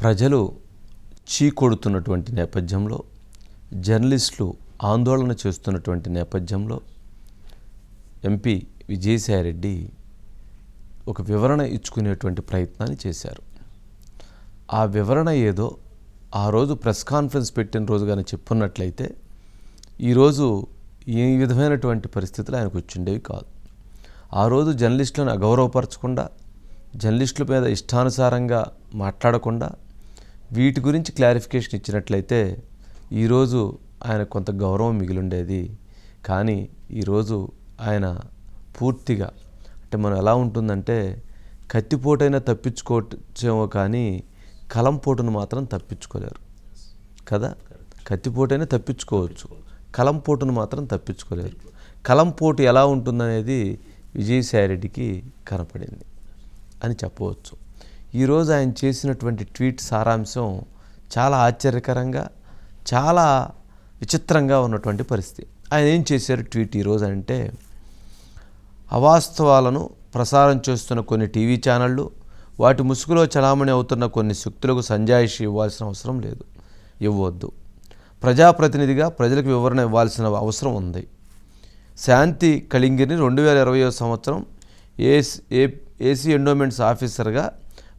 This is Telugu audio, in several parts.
ప్రజలు చీకొడుతున్నటువంటి నేపథ్యంలో జర్నలిస్టులు ఆందోళన చేస్తున్నటువంటి నేపథ్యంలో ఎంపీ విజయసాయిరెడ్డి ఒక వివరణ ఇచ్చుకునేటువంటి ప్రయత్నాన్ని చేశారు. ఆ వివరణ ఏదో ఆ రోజు ప్రెస్ కాన్ఫరెన్స్ పెట్టిన రోజు కానీ చెప్పున్నట్లయితే ఈరోజు ఏ విధమైనటువంటి పరిస్థితులు ఆయనకు వచ్చిండేవి కాదు. ఆ రోజు జర్నలిస్టులను అగౌరవపరచకుండా జర్నలిస్టుల మీద ఇష్టానుసారంగా మాట్లాడకుండా వీటి గురించి క్లారిఫికేషన్ ఇచ్చినట్లయితే ఈరోజు ఆయన కొంత గౌరవం మిగిలిండేది. కానీ ఈరోజు ఆయన పూర్తిగా అంటే మనం ఎలా ఉంటుందంటే కత్తిపోటైనా తప్పించుకోవచ్చేమో కానీ కలంపోటును మాత్రం తప్పించుకోలేరు. కదా? కత్తిపోటైనా తప్పించుకోవచ్చు. కలంపోటును మాత్రం తప్పించుకోలేరు. కలంపోటు ఎలా ఉంటుందనేది విజయసాయిరెడ్డికి కనపడింది అని చెప్పవచ్చు. ఈరోజు ఆయన చేసినటువంటి ట్వీట్ సారాంశం చాలా ఆశ్చర్యకరంగా చాలా విచిత్రంగా ఉన్నటువంటి పరిస్థితి. ఆయన ఏం చేశారు ట్వీట్ ఈరోజు అంటే అవాస్తవాలను ప్రసారం చేస్తున్న కొన్ని టీవీ ఛానళ్ళు వాటి ముసుగులో చలామణి అవుతున్న కొన్ని శక్తులకు సంజాయిషి ఇవ్వాల్సిన అవసరం లేదు. ఇవ్వద్దు. ప్రజాప్రతినిధిగా ప్రజలకు వివరణ ఇవ్వాల్సిన అవసరం ఉంది. శాంతి కళింగిరిని రెండు వేల ఇరవై సంవత్సరం ఏసీ ఏ ఏసీ ఎండోమెంట్స్ ఆఫీసర్గా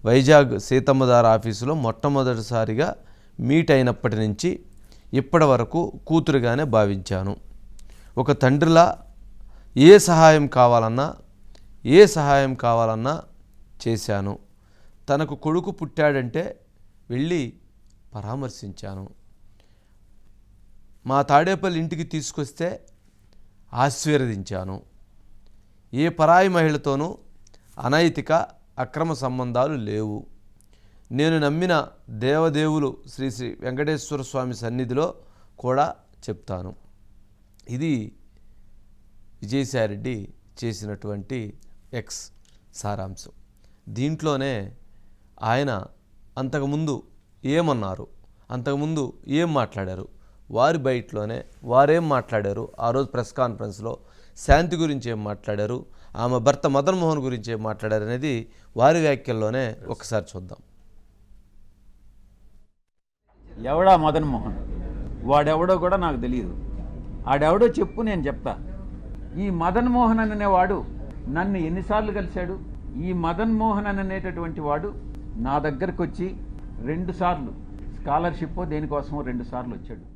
వైజాగ్ సీతమ్మదార ఆఫీసులో మొట్టమొదటిసారిగా మీట్ అయినప్పటి నుంచి ఇప్పటి వరకు కూతురుగానే భావించాను. ఒక తండ్రిలా ఏ సహాయం కావాలన్నా ఏ సహాయం కావాలన్నా చేశాను. తనకు కొడుకు పుట్టాడంటే వెళ్ళి పరామర్శించాను. మా తాడేపల్లి ఇంటికి తీసుకొస్తే ఆశీర్వదించాను. ఏ పరాయి మహిళతోనూ అనైతిక అక్రమ సంబంధాలు లేవు. నేను నమ్మిన దేవదేవులు శ్రీ శ్రీ వెంకటేశ్వర స్వామి సన్నిధిలో కూడా చెప్తాను. ఇది విజయసాయిరెడ్డి చేసినటువంటి ఎక్స్ సారాంశం. దీంట్లోనే ఆయన అంతకుముందు ఏమన్నారు? అంతకుముందు ఏం మాట్లాడారు? వారి బయటలోనే వారేం మాట్లాడారు? ఆ రోజు ప్రెస్ కాన్ఫరెన్స్లో శాంతి గురించి ఏం మాట్లాడారు? ఆమె భర్త మదన్ మోహన్ గురించి మాట్లాడారనేది వారి వ్యాఖ్యల్లోనే ఒకసారి చూద్దాం. ఎవడా మదన్ మోహన్? వాడెవడో కూడా నాకు తెలియదు ఆడెవడో చెప్పు నేను చెప్తా. ఈ మదన్ మోహన్ అనేవాడు నన్ను ఎన్నిసార్లు కలిశాడు? ఈ మదన్ మోహన్ అనేటటువంటి వాడు నా దగ్గరకు వచ్చి రెండుసార్లు స్కాలర్షిప్ దేనికోసమో రెండు సార్లు వచ్చాడు.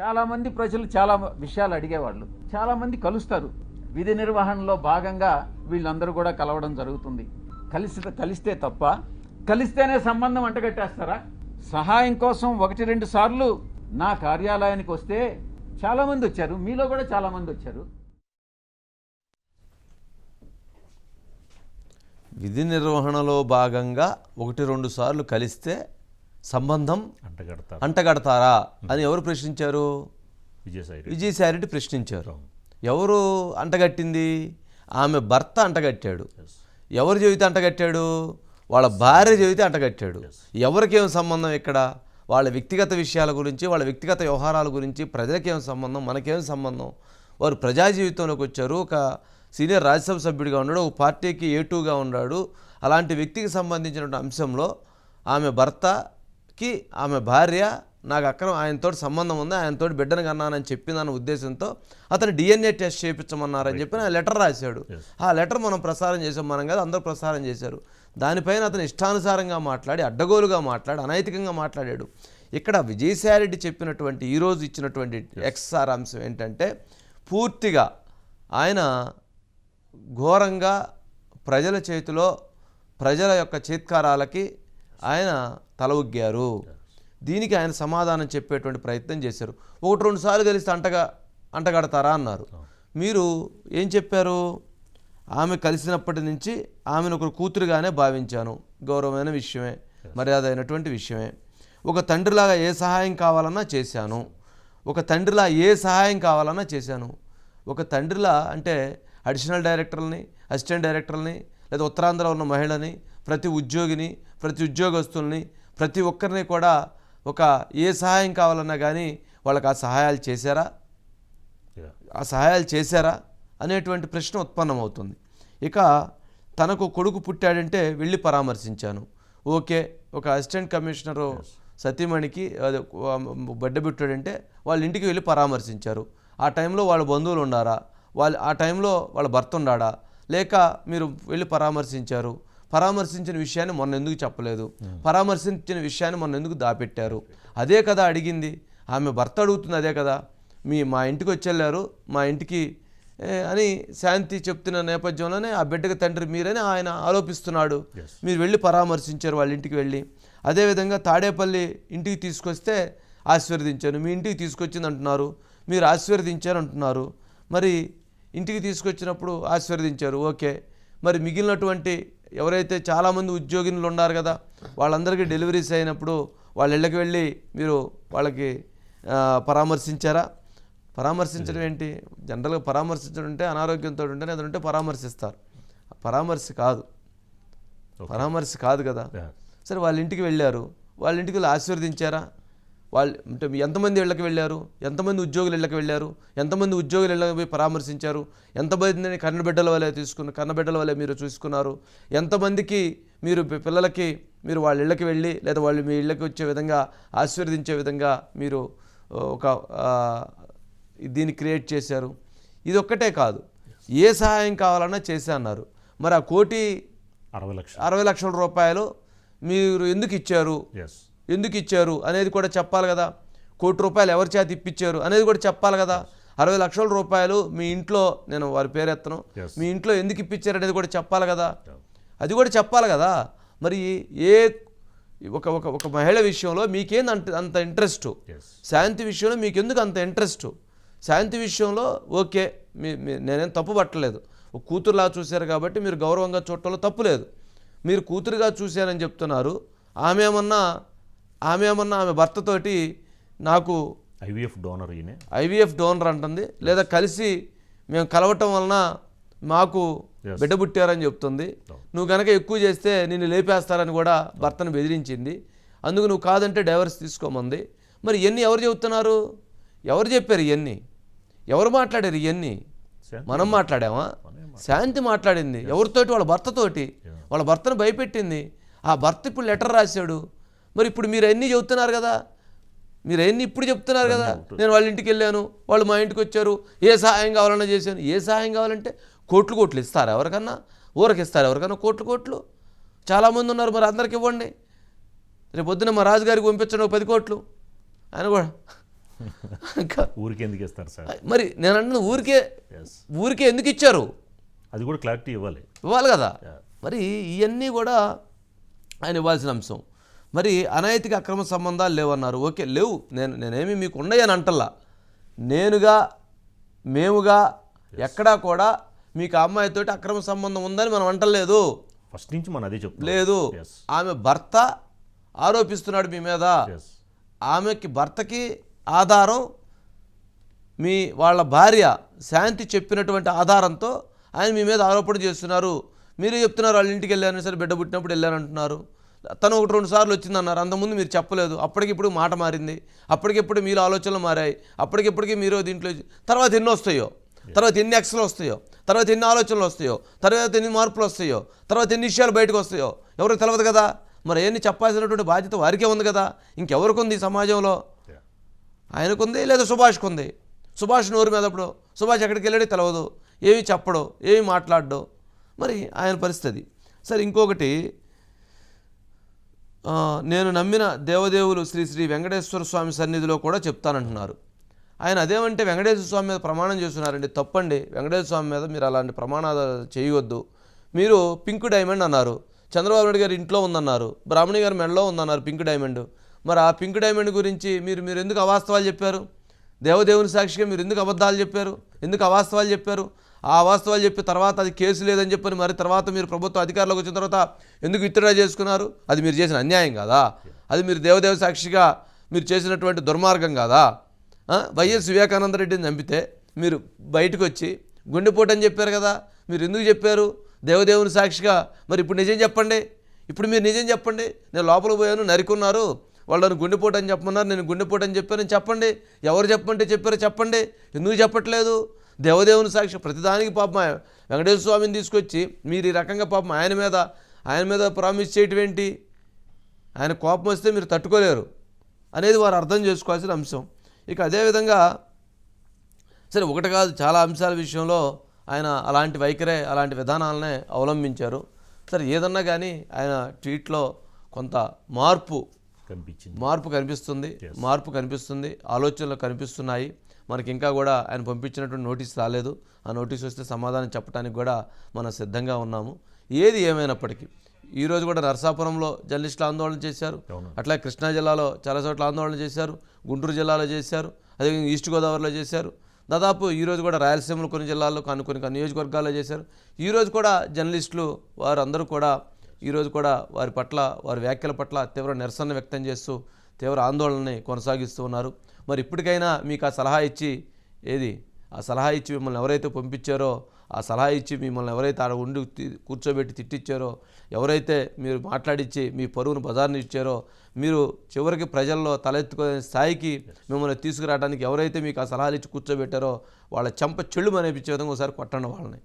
చాలామంది ప్రజలు చాలా విషయాలు అడిగేవాళ్ళు. చాలామంది కలుస్తారు. విధి నిర్వహణలో భాగంగా వీళ్ళందరూ కూడా కలవడం జరుగుతుంది. కలిసి కలిస్తే తప్ప కలిస్తేనే సంబంధం అంటగట్టేస్తారా? సహాయం కోసం ఒకటి రెండు సార్లు నా కార్యాలయానికి వస్తే చాలామంది వచ్చారు. మీలో కూడా చాలామంది వచ్చారు. విధి నిర్వహణలో భాగంగా ఒకటి రెండు సార్లు కలిస్తే సంబంధం అంటగడతారు. అంటగడతారా? అని ఎవరు ప్రశ్నించారు? విజయసాయి రెడ్డి. విజయసాయిరెడ్డి ప్రశ్నించారు. ఎవరు అంటగట్టింది? ఆమె భర్త అంటగట్టాడు. ఎవరు చెబితే అంటగట్టాడు? వాళ్ళ భార్య చెబితే అంటగట్టాడు. ఎవరికేం సంబంధం ఇక్కడ? వాళ్ళ వ్యక్తిగత విషయాల గురించి వాళ్ళ వ్యక్తిగత వ్యవహారాల గురించి ప్రజలకేం సంబంధం? మనకేం సంబంధం? వారు ప్రజా జీవితంలోకి వచ్చారు. ఒక సీనియర్ రాజ్యసభ సభ్యుడిగా ఉన్నాడు. ఒక పార్టీకి ఏటూగా ఉన్నాడు. అలాంటి వ్యక్తికి సంబంధించినటువంటి అంశంలో ఆమె భర్తకి ఆమె భార్య నాకు అక్కడ ఆయనతో సంబంధం ఉంది ఆయనతో బిడ్డను కన్నానని చెప్పిందన్న ఉద్దేశంతో అతను డిఎన్ఏ టెస్ట్ చేయించమన్నారని చెప్పి ఆ లెటర్ రాశాడు. ఆ లెటర్ మనం ప్రసారం చేసాం మనం కదా అందరూ ప్రసారం చేశారు. దానిపైన అతను ఇష్టానుసారంగా మాట్లాడి అడ్డగోలుగా మాట్లాడి అనైతికంగా మాట్లాడాడు. ఇక్కడ విజయసాయిరెడ్డి చెప్పినటువంటి ఈరోజు ఇచ్చినటువంటి ఎక్స్ సారాంశం ఏంటంటే పూర్తిగా ఆయన ఘోరంగా ప్రజల చేతిలో ప్రజల యొక్క చీత్కారాలకి ఆయన తల ఉగ్గారు దీనికి ఆయన సమాధానం చెప్పేటువంటి ప్రయత్నం చేశారు. ఒకటి రెండు సార్లు కలిస్తే అంటగా అంటగడతారా అన్నారు. మీరు ఏం చెప్పారు? ఆమె కలిసినప్పటి నుంచి ఆమెను ఒక కూతురుగానే భావించాను. గౌరవమైన విషయమే మర్యాద అయినటువంటి విషయమే. ఒక తండ్రిలాగా ఏ సహాయం కావాలన్నా చేశాను. ఒక తండ్రిలా ఏ సహాయం కావాలన్నా చేశాను. ఒక తండ్రిలా అంటే అడిషనల్ డైరెక్టర్ని అసిస్టెంట్ డైరెక్టర్ని లేదా ఉత్తరాంధ్రలో ఉన్న మహిళని ప్రతి ఉద్యోగిని ప్రతి ఉద్యోగస్తుల్ని ప్రతి ఒక్కరిని కూడా ఒక ఏ సహాయం కావాలన్నా కానీ వాళ్ళకి ఆ సహాయాలు చేశారా. ఆ సహాయాలు చేశారా? అనేటువంటి ప్రశ్న ఉత్పన్నమవుతుంది. ఇక తనకు కొడుకు పుట్టాడంటే వెళ్ళి పరామర్శించాను. ఓకే ఒక అసిస్టెంట్ కమిషనరు సతీమణికి అదే బిడ్డ పుట్టాడంటే వాళ్ళ ఇంటికి వెళ్ళి పరామర్శించారు. ఆ టైంలో వాళ్ళ బంధువులు ఉన్నారా? వాళ్ళు ఆ టైంలో వాళ్ళ భర్త ఉన్నాడా? లేక మీరు వెళ్ళి పరామర్శించారు? పరామర్శించిన విషయాన్ని మొన్న ఎందుకు చెప్పలేదు? పరామర్శించిన విషయాన్ని మొన్న ఎందుకు దాపెట్టారు? అదే కదా అడిగింది. ఆమె భర్త అడుగుతుంది అదే కదా. మీ మా ఇంటికి వచ్చెళ్ళారు. మా ఇంటికి అని శాంతి చెప్తున్న నేపథ్యంలోనే ఆ బిడ్డకి తండ్రి మీరని ఆయన ఆరోపిస్తున్నాడు. మీరు వెళ్ళి పరామర్శించారు వాళ్ళ ఇంటికి వెళ్ళి. అదేవిధంగా తాడేపల్లి ఇంటికి తీసుకొస్తే ఆశీర్వదించాను మీ ఇంటికి తీసుకొచ్చింది అంటున్నారు. మీరు ఆశీర్వదించారు అంటున్నారు. మరి ఇంటికి తీసుకొచ్చినప్పుడు ఆశీర్వదించారు. ఓకే. మరి మిగిలినటువంటి ఎవరైతే చాలామంది ఉద్యోగినులు ఉన్నారు కదా వాళ్ళందరికీ డెలివరీస్ అయినప్పుడు వాళ్ళ ఇళ్ళకి వెళ్ళి మీరు వాళ్ళకి పరామర్శించారా? పరామర్శించడం ఏంటి? జనరల్గా పరామర్శించడం అంటే అనారోగ్యంతో ఉంటే ఉంటే పరామర్శిస్తారు. పరామర్శ కాదు. పరామర్శ కాదు కదా. సరే వాళ్ళ ఇంటికి వెళ్ళారు. వాళ్ళ ఇంటికి వెళ్ళి ఆశీర్వదించారా? వాళ్ళు అంటే ఎంతమంది ఇళ్ళకి వెళ్ళారు? ఎంతమంది ఉద్యోగులు ఇళ్ళకి వెళ్ళారు? ఎంతమంది ఉద్యోగులు ఇళ్ళకి పోయి పరామర్శించారు? ఎంతమందిని కన్నబిడ్డల వల్లే తీసుకున్న కన్నబిడ్డల వల్లే మీరు చూసుకున్నారు? ఎంతమందికి మీరు పిల్లలకి మీరు వాళ్ళ ఇళ్ళకి వెళ్ళి లేదా వాళ్ళు మీ ఇళ్ళకి వచ్చే విధంగా ఆశీర్వదించే విధంగా మీరు ఒక దీన్ని క్రియేట్ చేశారు? ఇది ఒక్కటే కాదు. ఏ సహాయం కావాలన్నా చేసే అన్నారు. మరి ఆ కోటి అరవై లక్షలు. అరవై లక్షల రూపాయలు మీరు ఎందుకు ఇచ్చారు? ఎందుకు ఇచ్చారు అనేది కూడా చెప్పాలి కదా. కోటి రూపాయలు ఎవరి చేత ఇప్పించారు అనేది కూడా చెప్పాలి కదా. అరవై లక్షల రూపాయలు మీ ఇంట్లో నేను వారి పేరు ఎత్తను Yes. మీ ఇంట్లో ఎందుకు ఇప్పించారు అనేది కూడా చెప్పాలి కదా. అది కూడా చెప్పాలి కదా. మరి ఏ ఒక ఒక ఒక మహిళ విషయంలో మీకేంది అంత అంత ఇంట్రెస్ట్? శాంతి విషయంలో మీకు ఎందుకు అంత ఇంట్రెస్ట్? శాంతి విషయంలో ఓకే మీ మీ- నేనేం తప్పు పట్టలేదు. ఒక కూతురులా చూశారు కాబట్టి మీరు గౌరవంగా చూడటంలో తప్పు లేదు. మీరు కూతురుగా చూశారని చెప్తున్నారు. ఆమె ఏమన్నా ఆమె ఏమన్నా ఆమె భర్తతోటి నాకు ఐవీఎఫ్ డోనర్ ఐవీఎఫ్ డోనర్ అంటుంది. లేదా కలిసి మేము కలవటం వలన మాకు. బిడ్డ పుట్టారని చెప్తుంది. నువ్వు కనుక ఎక్కువ చేస్తే నిన్ను లేపేస్తారని కూడా భర్తను బెదిరించింది. అందుకు నువ్వు కాదంటే డైవర్స్ తీసుకోమంది. మరి ఇవన్నీ ఎవరు చెబుతున్నారు? ఎవరు చెప్పారు ఇవన్నీ ఎవరు మాట్లాడారు ఇవన్నీ మనం మాట్లాడామా? శాంతి మాట్లాడింది. ఎవరితోటి? వాళ్ళ భర్తతోటి. వాళ్ళ భర్తను భయపెట్టింది. ఆ భర్త ఇప్పుడు లెటర్ రాశాడు. మరి ఇప్పుడు మీరు అన్నీ చెబుతున్నారు కదా? మీరు అన్నీ ఇప్పుడు చెప్తున్నారు కదా? నేను వాళ్ళ ఇంటికి వెళ్ళాను వాళ్ళు మా ఇంటికి వచ్చారు ఏ సహాయం కావాలన్నా చేశాను. ఏ సహాయం కావాలంటే కోట్లు కోట్లు ఇస్తారా ఎవరికన్నా ఊరికి ఇస్తారు ఎవరికన్నా కోట్లు కోట్లు. చాలామంది ఉన్నారు మరి అందరికి ఇవ్వండి. రేపు పొద్దున మా రాజుగారికి పంపించండి ఒక పది కోట్లు. ఆయన కూడా. ఇంకా ఊరికి ఎందుకు ఇస్తారు సార్? మరి నేను అన్నది ఊరికే ఊరికే ఎందుకు ఇచ్చారు? అది కూడా క్లారిటీ ఇవ్వాలి. ఇవ్వాలి కదా. మరి ఇవన్నీ కూడా ఆయన ఇవ్వాల్సిన అంశం. మరి అనైతిక అక్రమ సంబంధాలు లేవన్నారు. ఓకే లేవు. నేను నేనేమి మీకు ఉన్నాయని అంటల్లా. నేనుగా మేముగా ఎక్కడా కూడా మీకు ఆ అమ్మాయితోటి అక్రమ సంబంధం ఉందని మనం అంటలేదు. ఫస్ట్ నుంచి మనం అదే చెప్తాం లేదు. ఆమె భర్త ఆరోపిస్తున్నాడు మీ మీద. ఆమెకి భర్తకి ఆధారం మీ వాళ్ళ భార్య శాంతి చెప్పినటువంటి ఆధారంతో ఆయన మీ మీద ఆరోపణ చేస్తున్నారు. మీరే చెప్తున్నారు వాళ్ళ ఇంటికి వెళ్ళాను సరే బిడ్డ పుట్టినప్పుడు వెళ్ళాను అంటున్నారు తను ఒకటి రెండు సార్లు వచ్చిందన్నారు. అంతకుముందు మీరు చెప్పలేదు. అప్పటికిప్పుడు మాట మారింది. అప్పటికిప్పుడు మీరు ఆలోచనలు మారాయి. అప్పటికిప్పటికి మీరు దీంట్లో తర్వాత ఎన్ని వస్తాయో. తర్వాత ఎన్ని ఎక్స్లు వస్తాయో. తర్వాత ఎన్ని ఆలోచనలు వస్తాయో. తర్వాత ఎన్ని మార్పులు వస్తాయో. తర్వాత ఎన్ని విషయాలు బయటకు వస్తాయో. ఎవరికి తెలియదు కదా. మరి అవన్నీ చెప్పాల్సినటువంటి బాధ్యత వారికే ఉంది కదా. ఇంకెవరికి ఉంది సమాజంలో. ఆయనకుంది లేదా సుభాష్కు ఉంది? సుభాష్ నోరు మీద అప్పుడు సుభాష్ ఎక్కడికి వెళ్ళాడో తెలియదు ఏమి చెప్పడు ఏమి మాట్లాడడు. మరి ఆయన పరిస్థితి. సరే ఇంకొకటి నేను నమ్మిన దేవదేవులు శ్రీ శ్రీ వెంకటేశ్వర స్వామి సన్నిధిలో కూడా చెప్తానంటున్నారు. ఆయన అదేమంటే వెంకటేశ్వర స్వామి మీద ప్రమాణం చేస్తున్నారండి. తప్పండి వెంకటేశ్వర స్వామి మీద మీరు అలాంటి ప్రమాణాలు చేయవద్దు మీరు పింక్ డైమండ్ అన్నారు. చంద్రబాబు నాయుడు గారి ఇంట్లో ఉందన్నారు. బ్రాహ్మణి గారి మెడలో ఉందన్నారు పింక్ డైమండ్. మరి ఆ పింక్ డైమండ్ గురించి మీరు మీరు ఎందుకు అవాస్తవాలు చెప్పారు? దేవదేవుని సాక్షిగా మీరు ఎందుకు అబద్ధాలు చెప్పారు? ఎందుకు అవాస్తవాలు చెప్పారు? ఆ వాస్తవాలు చెప్పి తర్వాత అది కేసు లేదని చెప్పని మరి తర్వాత మీరు ప్రభుత్వ అధికారులకు వచ్చిన తర్వాత ఎందుకు విత్డ్రా చేసుకున్నారు? అది మీరు చేసిన అన్యాయం కాదా? అది మీరు దేవదేవ సాక్షిగా మీరు చేసినటువంటి దుర్మార్గం కాదా? వైఎస్ వివేకానంద రెడ్డిని చంపితే మీరు బయటకు వచ్చి గుండెపోటు అని చెప్పారు కదా మీరు ఎందుకు చెప్పారు? దేవదేవుని సాక్షిగా మరి ఇప్పుడు నిజం చెప్పండి. ఇప్పుడు మీరు నిజం చెప్పండి. నేను లోపల పోయాను నరికున్నారు వాళ్ళని గుండెపోటు అని చెప్పమన్నారు నేను గుండెపోటు అని చెప్పాను చెప్పండి. ఎవరు చెప్పమంటే చెప్పారో చెప్పండి. ఎందుకు చెప్పట్లేదు? దేవదేవుని సాక్షి ప్రతిదానికి పాపం వెంకటేశ్వర స్వామిని తీసుకొచ్చి మీరు ఈ రకంగా పాపం ఆయన మీద ఆయన మీద ప్రామిస్ చేయటం ఏంటి? ఆయన కోపం వస్తే మీరు తట్టుకోలేరు అనేది వారు అర్థం చేసుకోవాల్సిన అంశం. ఇక అదేవిధంగా సరే ఒకటి కాదు చాలా అంశాల విషయంలో ఆయన అలాంటి వైఖరే అలాంటి విధానాలనే అవలంబించారు. సరే ఏదన్నా కానీ ఆయన ట్వీట్లో కొంత మార్పు కనిపించింది. మార్పు కనిపిస్తుంది మార్పు కనిపిస్తుంది ఆలోచనలు కనిపిస్తున్నాయి. మనకి ఇంకా కూడా ఆయన పంపించినటువంటి నోటీస్ రాలేదు. ఆ నోటీస్ వస్తే సమాధానం చెప్పడానికి కూడా మనం సిద్ధంగా ఉన్నాము. ఏది ఏమైనప్పటికీ ఈరోజు కూడా నరసాపురంలో జర్నలిస్టులు ఆందోళన చేశారు. అట్లా కృష్ణా జిల్లాలో చాలా చోట్ల ఆందోళన చేశారు. గుంటూరు జిల్లాలో చేశారు. అదేవిధంగా ఈస్ట్ గోదావరిలో చేశారు. దాదాపు ఈరోజు కూడా రాయలసీమలో కొన్ని జిల్లాల్లో కొన్ని కొన్ని నియోజకవర్గాల్లో చేశారు. ఈరోజు కూడా జర్నలిస్టులు వారందరూ కూడా ఈరోజు కూడా వారి పట్ల వారి వ్యాఖ్యల పట్ల తీవ్ర నిరసన వ్యక్తం చేస్తూ తీవ్ర ఆందోళనని కొనసాగిస్తూ ఉన్నారు. మరి ఇప్పటికైనా మీకు ఆ సలహా ఇచ్చి ఏది? ఆ సలహా ఇచ్చి మిమ్మల్ని ఎవరైతే పంపించారో ఆ సలహా ఇచ్చి మిమ్మల్ని ఎవరైతే ఆడ ఉండి కూర్చోబెట్టి తిట్టించారో ఎవరైతే మీరు మాట్లాడించి మీ పరువును బజార్ని ఇచ్చారో మీరు చివరికి ప్రజల్లో తలెత్తుకునే స్థాయికి మిమ్మల్ని తీసుకురావడానికి ఎవరైతే మీకు ఆ సలహాలు ఇచ్చి కూర్చోబెట్టారో వాళ్ళ చెంప చెళ్ళు అనిపించే విధంగా ఒకసారి కొట్టండి వాళ్ళని.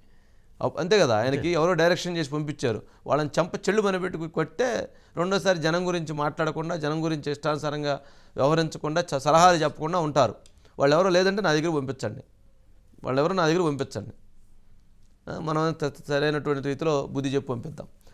అంతే కదా ఆయనకి ఎవరో డైరెక్షన్ చేసి పంపించారు. వాళ్ళని చంప చెళ్ళు మనబెట్టుకు కొట్టే రెండోసారి జనం గురించి మాట్లాడకుండా జనం గురించి ఇష్టానుసారంగా వ్యవహరించకుండా సలహాలు చెప్పకుండా ఉంటారు. వాళ్ళు ఎవరో లేదంటే నా దగ్గర పంపించండి. వాళ్ళు ఎవరో నా దగ్గర పంపించండి. మనం సరైనటువంటి రీతిలో బుద్ధి చెప్పి పంపిద్దాం.